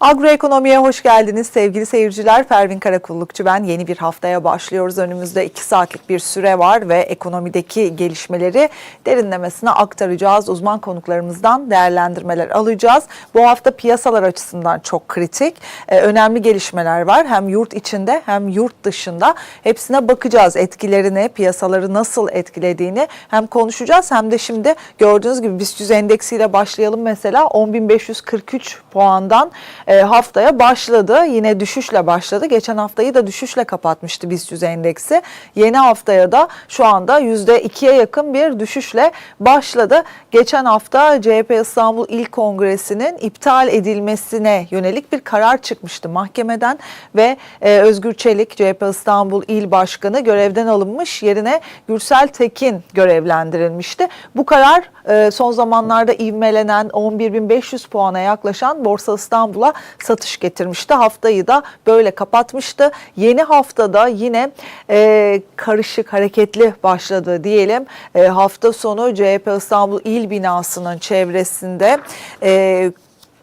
Agroekonomiye hoş geldiniz sevgili seyirciler. Pervin Karakullukçu ben. Yeni bir haftaya başlıyoruz. Önümüzde 2 saatlik bir süre var ve ekonomideki gelişmeleri derinlemesine aktaracağız. Uzman konuklarımızdan değerlendirmeler alacağız. Bu hafta piyasalar açısından çok kritik. Ee, önemli gelişmeler var. Hem yurt içinde hem yurt dışında. Hepsine bakacağız. Etkilerini, piyasaları nasıl etkilediğini hem konuşacağız hem de şimdi gördüğünüz gibi BIST 100 endeksiyle başlayalım mesela 10.543 puandan e, haftaya başladı. Yine düşüşle başladı. Geçen haftayı da düşüşle kapatmıştı BIST 100 endeksi. Yeni haftaya da şu anda %2'ye yakın bir düşüşle başladı. Geçen hafta CHP İstanbul İl Kongresi'nin iptal edilmesine yönelik bir karar çıkmıştı mahkemeden ve e, Özgür Çelik CHP İstanbul İl Başkanı görevden alınmış yerine Gürsel Tekin görevlendirilmişti. Bu karar e, son zamanlarda ivmelenen 11.500 puana yaklaşan Borsa İstanbul'a satış getirmişti. Haftayı da böyle kapatmıştı. Yeni haftada yine e, karışık hareketli başladı diyelim. E, hafta sonu CHP İstanbul İl binasının çevresinde e,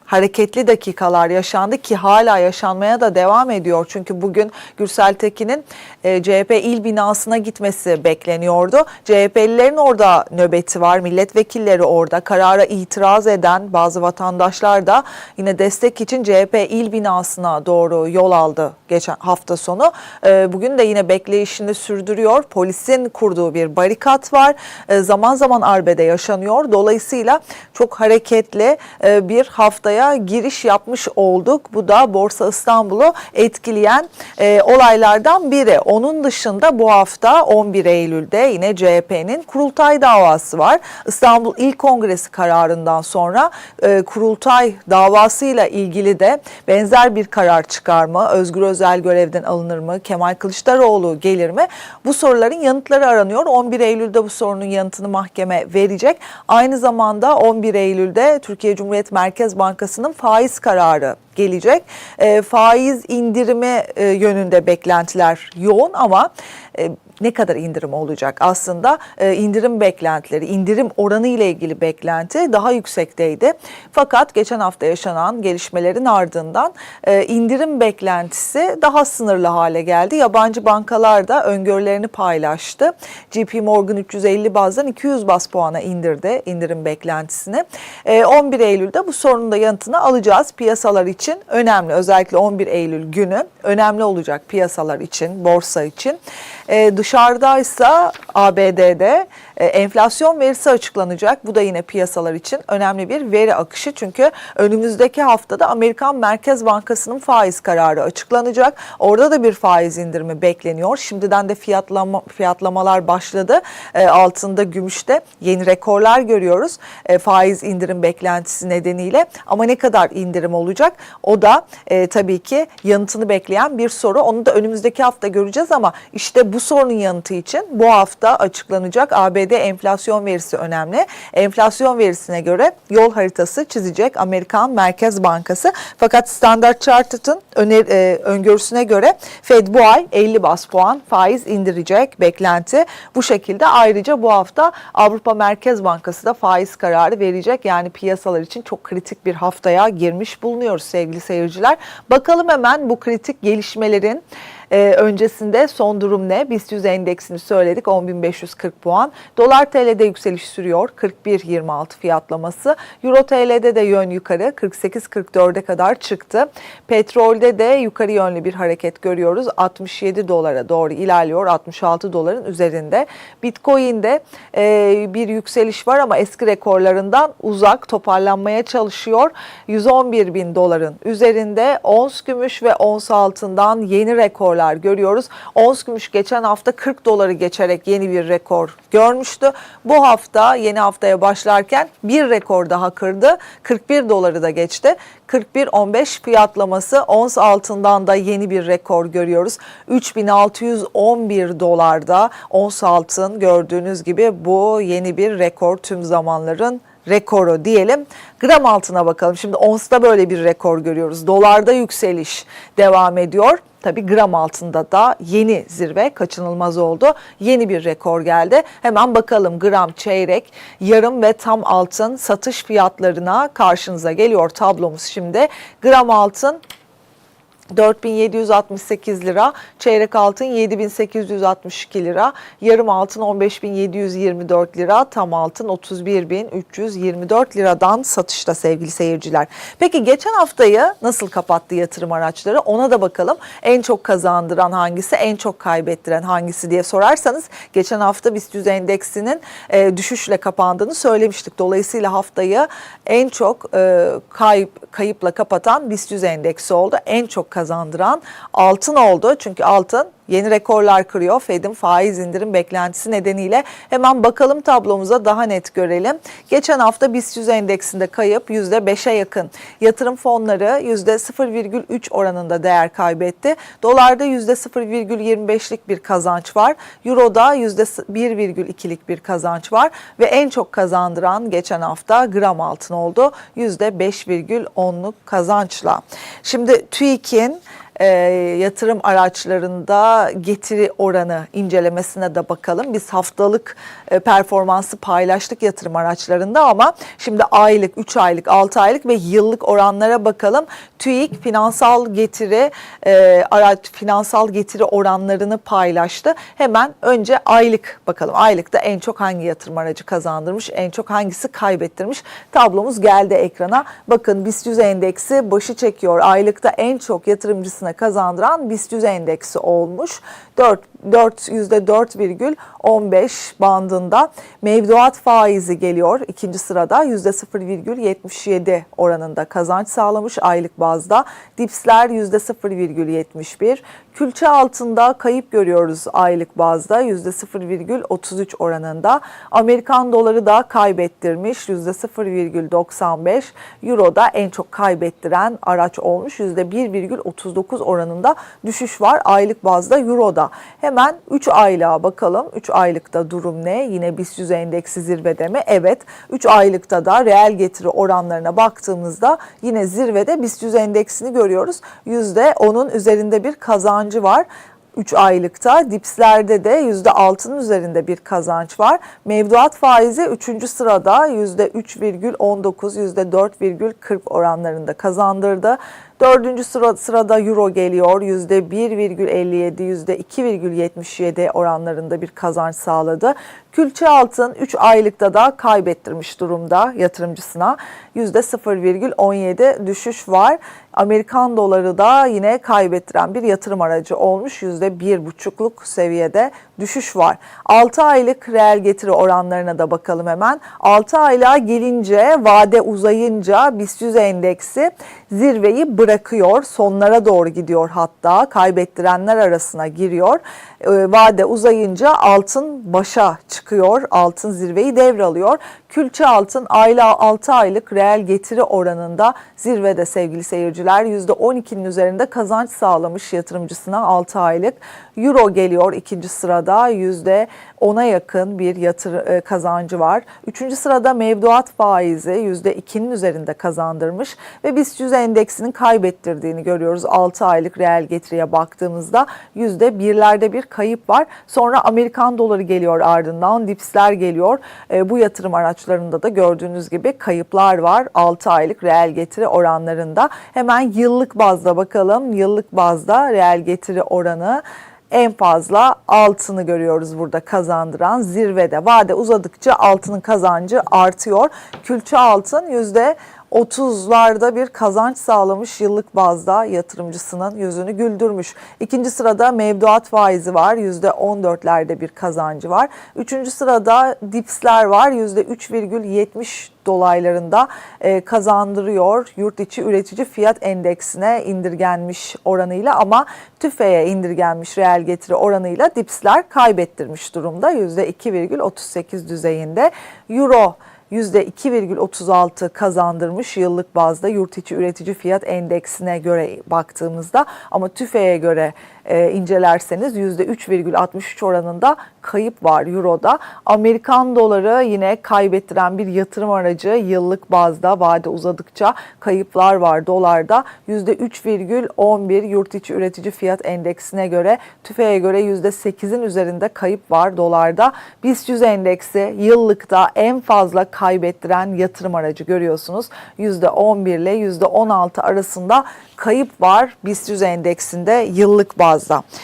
hareketli dakikalar yaşandı ki hala yaşanmaya da devam ediyor. Çünkü bugün Gürsel Tekin'in e, CHP il binasına gitmesi bekleniyordu. CHP'lilerin orada nöbeti var, milletvekilleri orada. Karara itiraz eden bazı vatandaşlar da yine destek için CHP il binasına doğru yol aldı geçen hafta sonu. E, bugün de yine bekleyişini sürdürüyor. Polisin kurduğu bir barikat var. E, zaman zaman arbede yaşanıyor. Dolayısıyla çok hareketli e, bir haftaya giriş yapmış olduk. Bu da Borsa İstanbul'u etkileyen e, olaylardan biri. Onun dışında bu hafta 11 Eylül'de yine CHP'nin kurultay davası var. İstanbul İl Kongresi kararından sonra e, kurultay davasıyla ilgili de benzer bir karar çıkar mı? Özgür Özel görevden alınır mı? Kemal Kılıçdaroğlu gelir mi? Bu soruların yanıtları aranıyor. 11 Eylül'de bu sorunun yanıtını mahkeme verecek. Aynı zamanda 11 Eylül'de Türkiye Cumhuriyet Merkez Bankası'nın faiz kararı gelecek. E, faiz indirimi e, yönünde beklentiler yoğun ama e, ne kadar indirim olacak? Aslında e, indirim beklentileri, indirim oranı ile ilgili beklenti daha yüksekteydi. Fakat geçen hafta yaşanan gelişmelerin ardından e, indirim beklentisi daha sınırlı hale geldi. Yabancı bankalar da öngörülerini paylaştı. JP Morgan 350 bazdan 200 bas puana indirdi indirim beklentisini. E, 11 Eylül'de bu sorunun da yanıtını alacağız. Piyasalar için önemli. Özellikle 11 Eylül günü önemli olacak piyasalar için, borsa için. E, dışarıdaysa ABD'de enflasyon verisi açıklanacak. Bu da yine piyasalar için önemli bir veri akışı. Çünkü önümüzdeki haftada Amerikan Merkez Bankası'nın faiz kararı açıklanacak. Orada da bir faiz indirimi bekleniyor. Şimdiden de fiyatlama, fiyatlamalar başladı. E, altında, gümüşte yeni rekorlar görüyoruz. E, faiz indirim beklentisi nedeniyle. Ama ne kadar indirim olacak? O da e, tabii ki yanıtını bekleyen bir soru. Onu da önümüzdeki hafta göreceğiz ama işte bu sorunun yanıtı için bu hafta açıklanacak ABD enflasyon verisi önemli. Enflasyon verisine göre yol haritası çizecek Amerikan Merkez Bankası. Fakat Standard Chartered'ın e, öngörüsüne göre Fed bu ay 50 bas puan faiz indirecek beklenti. Bu şekilde ayrıca bu hafta Avrupa Merkez Bankası da faiz kararı verecek. Yani piyasalar için çok kritik bir haftaya girmiş bulunuyoruz sevgili seyirciler. Bakalım hemen bu kritik gelişmelerin ee, öncesinde son durum ne? BIST 100 endeksini söyledik 10.540 puan. Dolar TL'de yükseliş sürüyor 41.26 fiyatlaması. Euro TL'de de yön yukarı 48.44'e kadar çıktı. Petrolde de yukarı yönlü bir hareket görüyoruz. 67 dolara doğru ilerliyor 66 doların üzerinde. Bitcoin'de e, bir yükseliş var ama eski rekorlarından uzak toparlanmaya çalışıyor. 111 bin doların üzerinde ons gümüş ve ons altından yeni rekor rekorlar görüyoruz. Ons gümüş geçen hafta 40 doları geçerek yeni bir rekor görmüştü. Bu hafta yeni haftaya başlarken bir rekor daha kırdı. 41 doları da geçti. 41.15 fiyatlaması ons altından da yeni bir rekor görüyoruz. 3611 dolarda ons altın gördüğünüz gibi bu yeni bir rekor tüm zamanların rekoru diyelim. Gram altına bakalım. Şimdi onsta böyle bir rekor görüyoruz. Dolarda yükseliş devam ediyor. Tabii gram altında da yeni zirve kaçınılmaz oldu. Yeni bir rekor geldi. Hemen bakalım gram, çeyrek, yarım ve tam altın satış fiyatlarına karşınıza geliyor tablomuz şimdi. Gram altın 4768 lira, çeyrek altın 7862 lira, yarım altın 15724 lira, tam altın 31324 liradan satışta sevgili seyirciler. Peki geçen haftayı nasıl kapattı yatırım araçları ona da bakalım. En çok kazandıran hangisi, en çok kaybettiren hangisi diye sorarsanız geçen hafta BIST 100 endeksinin e, düşüşle kapandığını söylemiştik. Dolayısıyla haftayı en çok e, kayıp kayıpla kapatan BIST 100 endeksi oldu. En çok kazandıran altın oldu. Çünkü altın yeni rekorlar kırıyor. Fed'in faiz indirim beklentisi nedeniyle hemen bakalım tablomuza daha net görelim. Geçen hafta BIST 100 endeksinde kayıp %5'e yakın. Yatırım fonları %0,3 oranında değer kaybetti. Dolarda %0,25'lik bir kazanç var. Euro'da %1,2'lik bir kazanç var ve en çok kazandıran geçen hafta gram altın oldu. %5,10'luk kazançla. Şimdi TÜİK'in e, yatırım araçlarında getiri oranı incelemesine de bakalım. Biz haftalık e, performansı paylaştık yatırım araçlarında ama şimdi aylık, 3 aylık, 6 aylık ve yıllık oranlara bakalım. TÜİK finansal getiri e, araç finansal getiri oranlarını paylaştı. Hemen önce aylık bakalım. Aylıkta en çok hangi yatırım aracı kazandırmış, en çok hangisi kaybettirmiş? Tablomuz geldi ekrana. Bakın BIST 100 endeksi başı çekiyor. Aylıkta en çok yatırımcısına kazandıran BIST 100 endeksi olmuş. 4, 4 %4,15 bandında mevduat faizi geliyor. ikinci sırada %0,77 oranında kazanç sağlamış aylık bazda. Dipsler %0,71. Külçe altında kayıp görüyoruz aylık bazda %0,33 oranında. Amerikan doları da kaybettirmiş %0,95. Euro da en çok kaybettiren araç olmuş %1,39 oranında düşüş var aylık bazda Euro'da. Hemen 3 aylığa bakalım. 3 aylıkta durum ne? Yine BIST 100 endeksi zirvede mi? Evet. 3 aylıkta da reel getiri oranlarına baktığımızda yine zirvede BIST 100 endeksini görüyoruz. %10'un üzerinde bir kazancı var. 3 aylıkta dipslerde de %6'nın üzerinde bir kazanç var. Mevduat faizi 3. sırada %3,19, %4,40 oranlarında kazandırdı. Dördüncü sıra, sırada euro geliyor. %1,57, %2,77 oranlarında bir kazanç sağladı. Külçe altın 3 aylıkta da kaybettirmiş durumda yatırımcısına. %0,17 düşüş var. Amerikan doları da yine kaybettiren bir yatırım aracı olmuş. %1,5'luk seviyede düşüş var. 6 aylık reel getiri oranlarına da bakalım hemen. 6 aylığa gelince vade uzayınca BIST 100 endeksi zirveyi bırakıyor. Sonlara doğru gidiyor hatta kaybettirenler arasına giriyor. E, vade uzayınca altın başa çıkıyor. Altın zirveyi devralıyor. Külçe altın ayla 6 aylık reel getiri oranında zirvede sevgili seyirciler %12'nin üzerinde kazanç sağlamış yatırımcısına 6 aylık. Euro geliyor ikinci sırada %10'a yakın bir yatır e, kazancı var. Üçüncü sırada mevduat faizi %2'nin üzerinde kazandırmış ve BIST 100 endeksinin kaybettirdiğini görüyoruz. 6 aylık reel getiriye baktığımızda %1'lerde bir kayıp var. Sonra Amerikan doları geliyor ardından dipsler geliyor. E, bu yatırım araçlarında da gördüğünüz gibi kayıplar var 6 aylık reel getiri oranlarında. Hemen yıllık bazda bakalım. Yıllık bazda reel getiri oranı en fazla altını görüyoruz burada kazandıran zirvede. Vade uzadıkça altının kazancı artıyor. Külçe altın yüzde 30'larda bir kazanç sağlamış yıllık bazda yatırımcısının yüzünü güldürmüş. İkinci sırada mevduat faizi var. %14'lerde bir kazancı var. Üçüncü sırada dipsler var. %3,70 dolaylarında e, kazandırıyor. Yurt içi üretici fiyat endeksine indirgenmiş oranıyla ama tüfeğe indirgenmiş reel getiri oranıyla dipsler kaybettirmiş durumda. %2,38 düzeyinde. Euro %2,36 kazandırmış yıllık bazda yurt içi üretici fiyat endeksine göre baktığımızda. Ama TÜFE'ye göre e, incelerseniz %3,63 oranında kayıp var Euro'da. Amerikan doları yine kaybettiren bir yatırım aracı yıllık bazda vade uzadıkça kayıplar var dolarda. %3,11 yurt içi üretici fiyat endeksine göre TÜFE'ye göre %8'in üzerinde kayıp var dolarda. BIST 100 endeksi yıllıkta en fazla kaybettiren yatırım aracı görüyorsunuz. %11 ile %16 arasında kayıp var BIST 100 endeksinde yıllık bazda.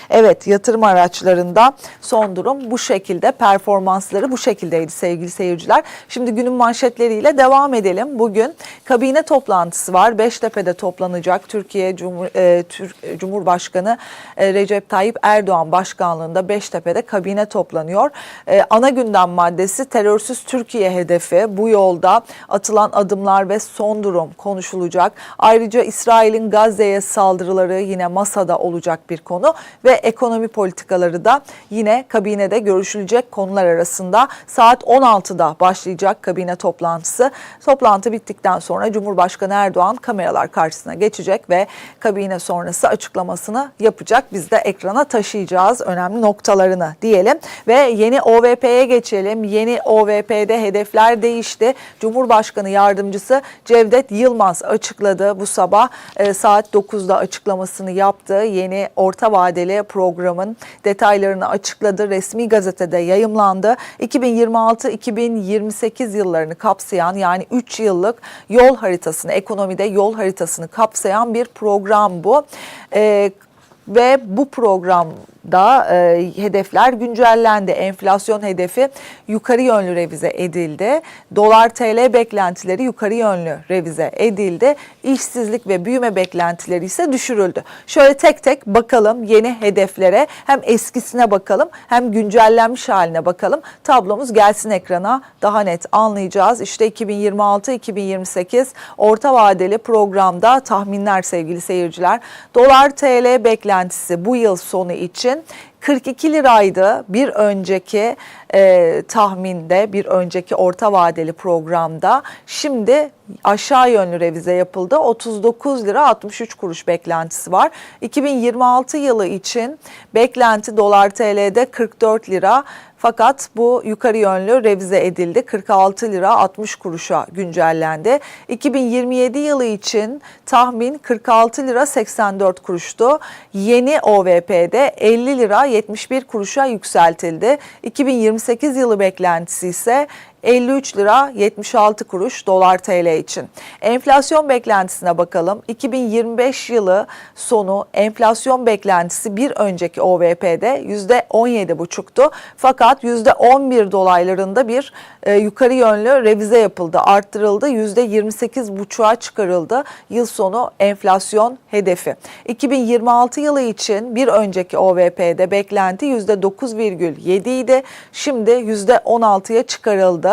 Evet yatırım araçlarında son durum bu şekilde performansları bu şekildeydi sevgili seyirciler. Şimdi günün manşetleriyle devam edelim. Bugün kabine toplantısı var. Beştepe'de toplanacak Türkiye Cumhur, e, Türk, Cumhurbaşkanı e, Recep Tayyip Erdoğan başkanlığında Beştepe'de kabine toplanıyor. E, ana gündem maddesi terörsüz Türkiye hedefi. Bu yolda atılan adımlar ve son durum konuşulacak. Ayrıca İsrail'in Gazze'ye saldırıları yine masada olacak bir konu ve ekonomi politikaları da yine kabinede görüşülecek konular arasında saat 16'da başlayacak kabine toplantısı. Toplantı bittikten sonra Cumhurbaşkanı Erdoğan kameralar karşısına geçecek ve kabine sonrası açıklamasını yapacak. Biz de ekrana taşıyacağız önemli noktalarını diyelim ve yeni OVP'ye geçelim. Yeni OVP'de hedefler değişti. Cumhurbaşkanı yardımcısı Cevdet Yılmaz açıkladı bu sabah e, saat 9'da açıklamasını yaptı. Yeni orta vadeli programın detaylarını açıkladı. Resmi gazetede yayımlandı. 2026-2028 yıllarını kapsayan yani 3 yıllık yol haritasını, ekonomide yol haritasını kapsayan bir program bu. Ee, ve bu programda e, hedefler güncellendi. Enflasyon hedefi yukarı yönlü revize edildi. Dolar TL beklentileri yukarı yönlü revize edildi. İşsizlik ve büyüme beklentileri ise düşürüldü. Şöyle tek tek bakalım yeni hedeflere hem eskisine bakalım hem güncellenmiş haline bakalım. Tablomuz gelsin ekrana daha net anlayacağız. İşte 2026-2028 orta vadeli programda tahminler sevgili seyirciler. Dolar TL beklentisi bu yıl sonu için 42 liraydı bir önceki e, tahminde, bir önceki orta vadeli programda. Şimdi aşağı yönlü revize yapıldı. 39 lira 63 kuruş beklentisi var. 2026 yılı için beklenti dolar TL'de 44 lira. Fakat bu yukarı yönlü revize edildi. 46 lira 60 kuruşa güncellendi. 2027 yılı için tahmin 46 lira 84 kuruştu. Yeni OVP'de 50 lira 71 kuruşa yükseltildi. 2028 yılı beklentisi ise 53 lira 76 kuruş dolar TL için. Enflasyon beklentisine bakalım. 2025 yılı sonu enflasyon beklentisi bir önceki OVP'de %17,5'tu. Fakat %11 dolaylarında bir e, yukarı yönlü revize yapıldı, arttırıldı. %28,5'a çıkarıldı yıl sonu enflasyon hedefi. 2026 yılı için bir önceki OVP'de beklenti %9,7 idi. Şimdi %16'ya çıkarıldı.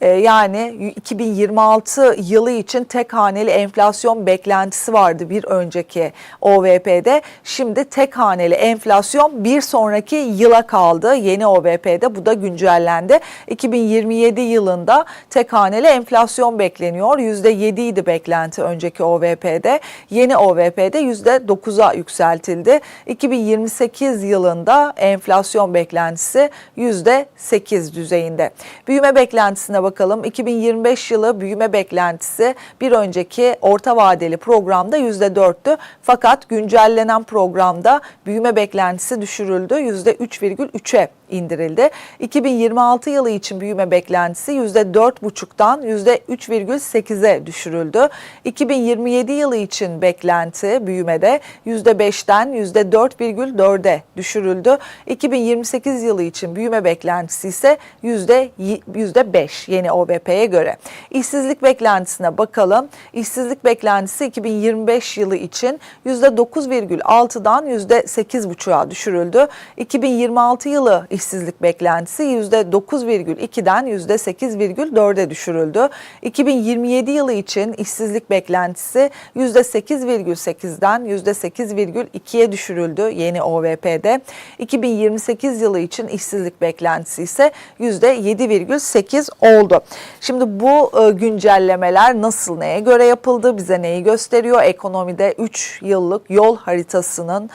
Ee, yani 2026 yılı için tek haneli enflasyon beklentisi vardı bir önceki OVP'de. Şimdi tek haneli enflasyon bir sonraki yıla kaldı yeni OVP'de bu da güncellendi. 2027 yılında tek haneli enflasyon bekleniyor. %7 idi beklenti önceki OVP'de. Yeni OVP'de %9'a yükseltildi. 2028 yılında enflasyon beklentisi %8 düzeyinde. Büyüme beklentisine bakalım. 2025 yılı büyüme beklentisi bir önceki orta vadeli programda %4'tü. Fakat güncellenen programda büyüme beklentisi düşürüldü. %3,3'e indirildi. 2026 yılı için büyüme beklentisi %4,5'tan %3,8'e düşürüldü. 2027 yılı için beklenti büyümede %5'ten %4,4'e düşürüldü. 2028 yılı için büyüme beklentisi ise %5 yeni OVP'ye göre. İşsizlik beklentisine bakalım. İşsizlik beklentisi 2025 yılı için %9,6'dan %8,5'a düşürüldü. 2026 yılı işsizlik beklentisi %9,2'den %8,4'e düşürüldü. 2027 yılı için işsizlik beklentisi %8,8'den %8,2'ye düşürüldü yeni OVP'de. 2028 yılı için işsizlik beklentisi ise %7,8 oldu. Şimdi bu e, güncellemeler nasıl neye göre yapıldı? Bize neyi gösteriyor? Ekonomide 3 yıllık yol haritasının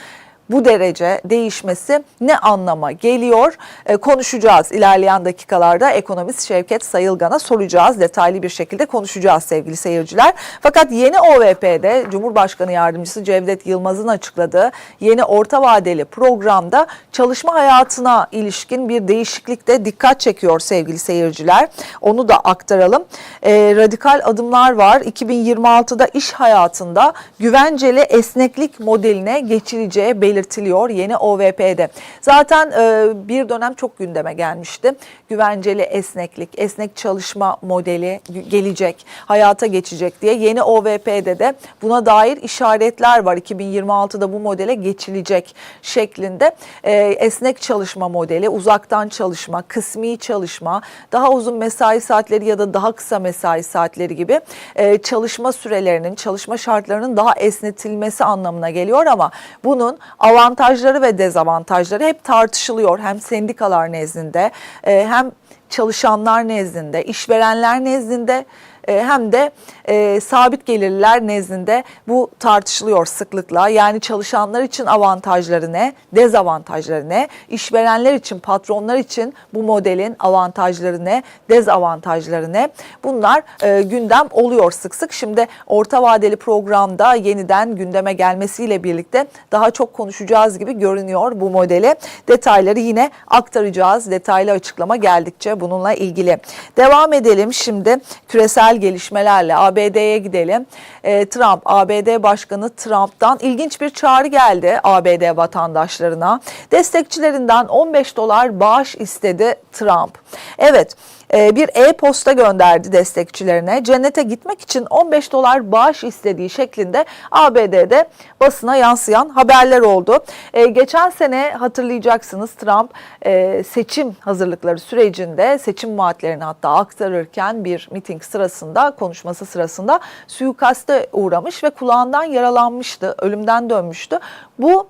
bu derece değişmesi ne anlama geliyor? E, konuşacağız ilerleyen dakikalarda ekonomist Şevket Sayılgan'a soracağız. Detaylı bir şekilde konuşacağız sevgili seyirciler. Fakat yeni OVP'de Cumhurbaşkanı Yardımcısı Cevdet Yılmaz'ın açıkladığı yeni orta vadeli programda çalışma hayatına ilişkin bir değişiklik de dikkat çekiyor sevgili seyirciler. Onu da aktaralım. E, radikal adımlar var. 2026'da iş hayatında güvenceli esneklik modeline geçileceği belirtiliyor yeni OVP'de. Zaten e, bir dönem çok gündeme gelmişti. Güvenceli esneklik, esnek çalışma modeli gelecek, hayata geçecek diye yeni OVP'de de buna dair işaretler var. 2026'da bu modele geçilecek şeklinde e, esnek çalışma modeli, uzaktan çalışma, kısmi çalışma, daha uzun mesai saatleri ya da daha kısa mesai saatleri gibi e, çalışma sürelerinin, çalışma şartlarının daha esnetilmesi anlamına geliyor ama bunun avantajları ve dezavantajları hep tartışılıyor. Hem sendikalar nezdinde e, hem çalışanlar nezdinde, işverenler nezdinde e, hem de e, sabit gelirliler nezdinde bu tartışılıyor sıklıkla. Yani çalışanlar için avantajları ne, dezavantajları ne, işverenler için, patronlar için bu modelin avantajları ne, dezavantajları ne? Bunlar e, gündem oluyor sık sık. Şimdi orta vadeli programda yeniden gündeme gelmesiyle birlikte daha çok konuşacağız gibi görünüyor bu modeli. Detayları yine aktaracağız detaylı açıklama geldikçe bununla ilgili. Devam edelim şimdi küresel gelişmelerle ABD'ye gidelim. E, Trump, ABD Başkanı Trump'tan ilginç bir çağrı geldi ABD vatandaşlarına. Destekçilerinden 15 dolar bağış istedi Trump. Evet bir e-posta gönderdi destekçilerine. Cennete gitmek için 15 dolar bağış istediği şeklinde ABD'de basına yansıyan haberler oldu. E, geçen sene hatırlayacaksınız Trump e, seçim hazırlıkları sürecinde seçim vaatlerini hatta aktarırken bir miting sırasında konuşması sırasında suikaste uğramış ve kulağından yaralanmıştı, ölümden dönmüştü. Bu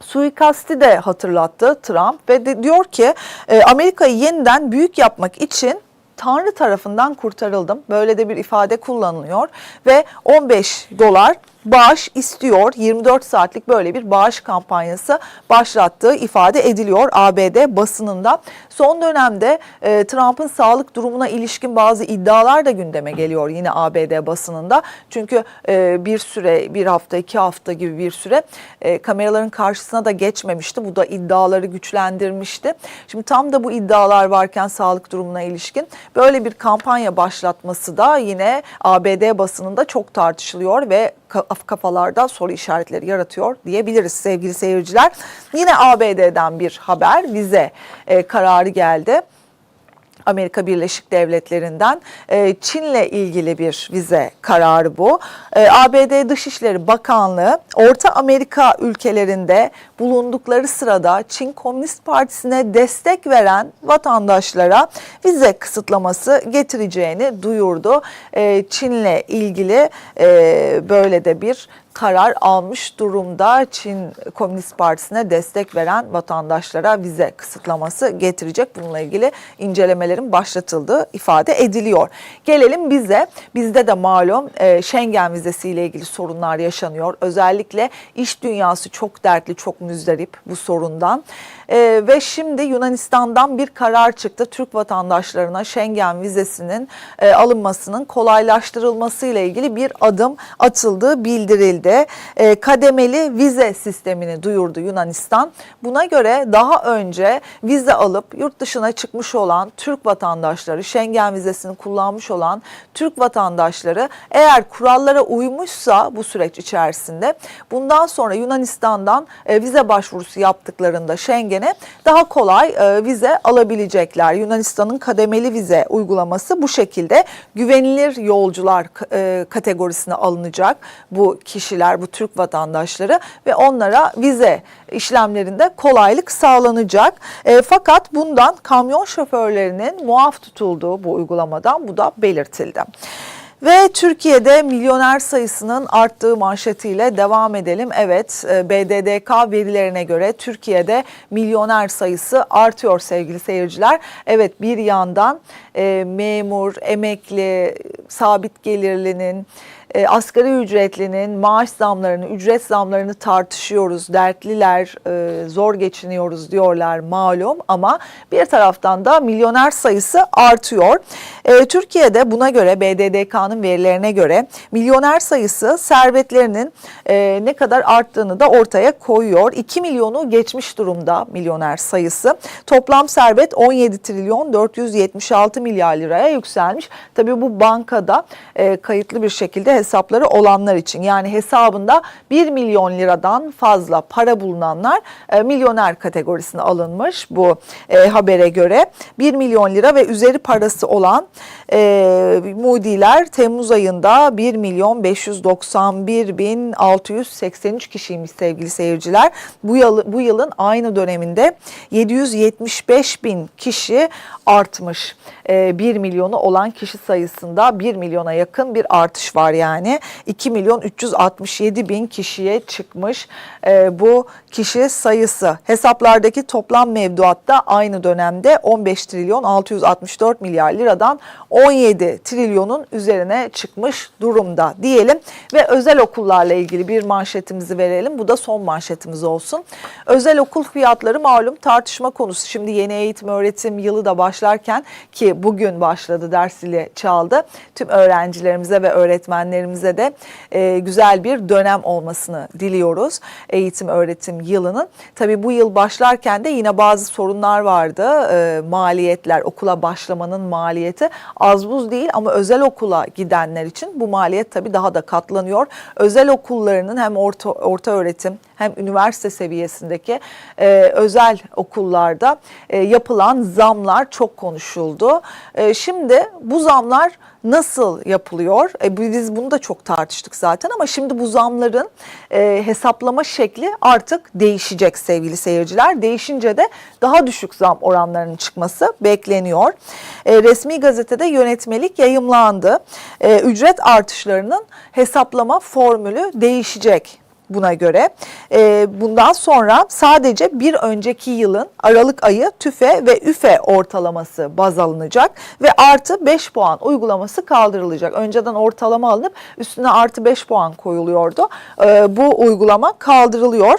suikasti de hatırlattı Trump ve de diyor ki e, Amerika'yı yeniden büyük yapmak için Tanrı tarafından kurtarıldım. Böyle de bir ifade kullanılıyor ve 15 dolar bağış istiyor. 24 saatlik böyle bir bağış kampanyası başlattığı ifade ediliyor ABD basınında. Son dönemde e, Trump'ın sağlık durumuna ilişkin bazı iddialar da gündeme geliyor yine ABD basınında. Çünkü e, bir süre, bir hafta, iki hafta gibi bir süre e, kameraların karşısına da geçmemişti. Bu da iddiaları güçlendirmişti. Şimdi tam da bu iddialar varken sağlık durumuna ilişkin böyle bir kampanya başlatması da yine ABD basınında çok tartışılıyor ve kafalarda soru işaretleri yaratıyor diyebiliriz sevgili seyirciler. Yine ABD'den bir haber vize e, kararı geldi. Amerika Birleşik Devletleri'nden e, Çin'le ilgili bir vize kararı bu. E, ABD Dışişleri Bakanlığı Orta Amerika ülkelerinde bulundukları sırada Çin Komünist Partisi'ne destek veren vatandaşlara vize kısıtlaması getireceğini duyurdu. E, Çin'le ilgili böyle de bir karar almış durumda. Çin Komünist Partisi'ne destek veren vatandaşlara vize kısıtlaması getirecek. Bununla ilgili incelemelerin başlatıldığı ifade ediliyor. Gelelim bize. Bizde de malum e, Schengen vizesiyle ilgili sorunlar yaşanıyor. Özellikle iş dünyası çok dertli, çok müzdarip bu sorundan. E, ve şimdi Yunanistan'dan bir karar çıktı. Türk vatandaşlarına Schengen vizesinin e, alınmasının kolaylaştırılması ile ilgili bir adım atıldığı bildirildi. E, kademeli vize sistemini duyurdu Yunanistan. Buna göre daha önce vize alıp yurt dışına çıkmış olan Türk vatandaşları, Schengen vizesini kullanmış olan Türk vatandaşları eğer kurallara uymuşsa bu süreç içerisinde bundan sonra Yunanistan'dan e, vize başvurusu yaptıklarında Schengen Schengen'e daha kolay e, vize alabilecekler. Yunanistan'ın kademeli vize uygulaması bu şekilde güvenilir yolcular e, kategorisine alınacak bu kişiler, bu Türk vatandaşları ve onlara vize işlemlerinde kolaylık sağlanacak. E, fakat bundan kamyon şoförlerinin muaf tutulduğu bu uygulamadan bu da belirtildi. Ve Türkiye'de milyoner sayısının arttığı manşetiyle devam edelim. Evet e, BDDK verilerine göre Türkiye'de milyoner sayısı artıyor sevgili seyirciler. Evet bir yandan e, memur, emekli, sabit gelirlinin, e, asgari ücretlinin maaş zamlarını, ücret zamlarını tartışıyoruz. Dertliler, e, zor geçiniyoruz diyorlar malum ama bir taraftan da milyoner sayısı artıyor. E, Türkiye'de buna göre BDDK'nın verilerine göre milyoner sayısı servetlerinin e, ne kadar arttığını da ortaya koyuyor. 2 milyonu geçmiş durumda milyoner sayısı. Toplam servet 17 trilyon 476 milyar liraya yükselmiş. Tabii bu bankada e, kayıtlı bir şekilde hesapları olanlar için yani hesabında 1 milyon liradan fazla para bulunanlar e, milyoner kategorisine alınmış bu e, habere göre. 1 milyon lira ve üzeri parası olan e, Moody'ler Temmuz ayında 1 milyon 591 bin 683 kişiymiş sevgili seyirciler. Bu, yıl, bu yılın aynı döneminde 775 bin kişi artmış. E, 1 milyonu olan kişi sayısında 1 milyona yakın bir artış var yani. 2 milyon 367 bin kişiye çıkmış e, bu kişi sayısı. Hesaplardaki toplam mevduatta aynı dönemde 15 trilyon 664 milyar liradan 17 trilyonun üzerine çıkmış durumda diyelim ve özel okullarla ilgili bir manşetimizi verelim. Bu da son manşetimiz olsun. Özel okul fiyatları malum tartışma konusu. Şimdi yeni eğitim öğretim yılı da başlarken ki bugün başladı ders ile çaldı. Tüm öğrencilerimize ve öğretmenlerimize de e, güzel bir dönem olmasını diliyoruz eğitim öğretim yılının. Tabii bu yıl başlarken de yine bazı sorunlar vardı. E, maliyetler, okula başlamanın maliyeti az buz değil ama özel okula gidenler için bu maliyet tabii daha da katlanıyor. Özel okullarının hem orta, orta öğretim hem üniversite seviyesindeki e, özel okullarda e, yapılan zamlar çok konuşuldu. E, şimdi bu zamlar nasıl yapılıyor? E, biz bunu da çok tartıştık zaten ama şimdi bu zamların e, hesaplama şekli artık değişecek sevgili seyirciler. Değişince de daha düşük zam oranlarının çıkması bekleniyor. E, resmi gazetede yönetmelik yayımlandı. E, ücret artışlarının hesaplama formülü değişecek buna göre. E, bundan sonra sadece bir önceki yılın Aralık ayı TÜFE ve ÜFE ortalaması baz alınacak ve artı 5 puan uygulaması kaldırılacak. Önceden ortalama alınıp üstüne artı 5 puan koyuluyordu. E, bu uygulama kaldırılıyor.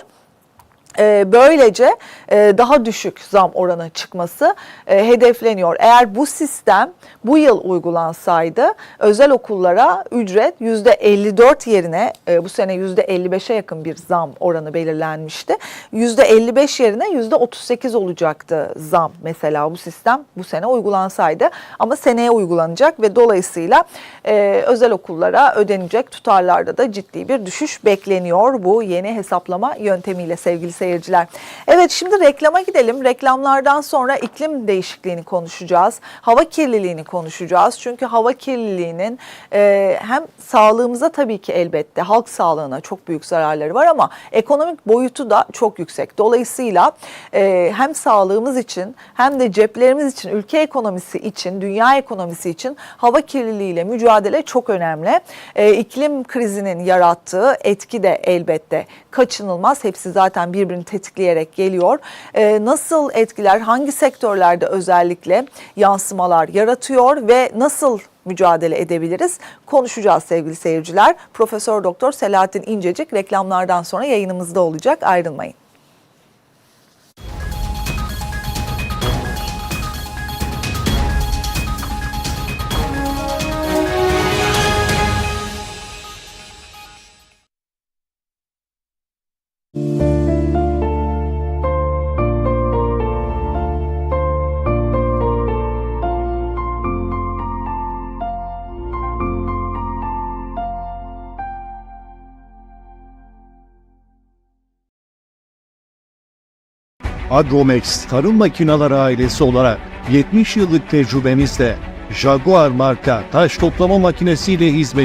E, böylece e, daha düşük zam oranı çıkması e, hedefleniyor. Eğer bu sistem bu yıl uygulansaydı özel okullara ücret %54 yerine bu sene %55'e yakın bir zam oranı belirlenmişti. %55 yerine %38 olacaktı zam mesela bu sistem bu sene uygulansaydı. Ama seneye uygulanacak ve dolayısıyla özel okullara ödenecek tutarlarda da ciddi bir düşüş bekleniyor bu yeni hesaplama yöntemiyle sevgili seyirciler seyirciler. Evet şimdi reklama gidelim. Reklamlardan sonra iklim değişikliğini konuşacağız. Hava kirliliğini konuşacağız. Çünkü hava kirliliğinin e, hem sağlığımıza tabii ki elbette halk sağlığına çok büyük zararları var ama ekonomik boyutu da çok yüksek. Dolayısıyla e, hem sağlığımız için hem de ceplerimiz için, ülke ekonomisi için, dünya ekonomisi için hava kirliliğiyle mücadele çok önemli. E, iklim krizinin yarattığı etki de elbette kaçınılmaz. Hepsi zaten birbirini tetikleyerek geliyor. Ee, nasıl etkiler, hangi sektörlerde özellikle yansımalar yaratıyor ve nasıl mücadele edebiliriz? Konuşacağız sevgili seyirciler. Profesör Doktor Selahattin İncecik reklamlardan sonra yayınımızda olacak. Ayrılmayın. Agromex tarım makineleri ailesi olarak 70 yıllık tecrübemizle Jaguar marka taş toplama makinesiyle hizmet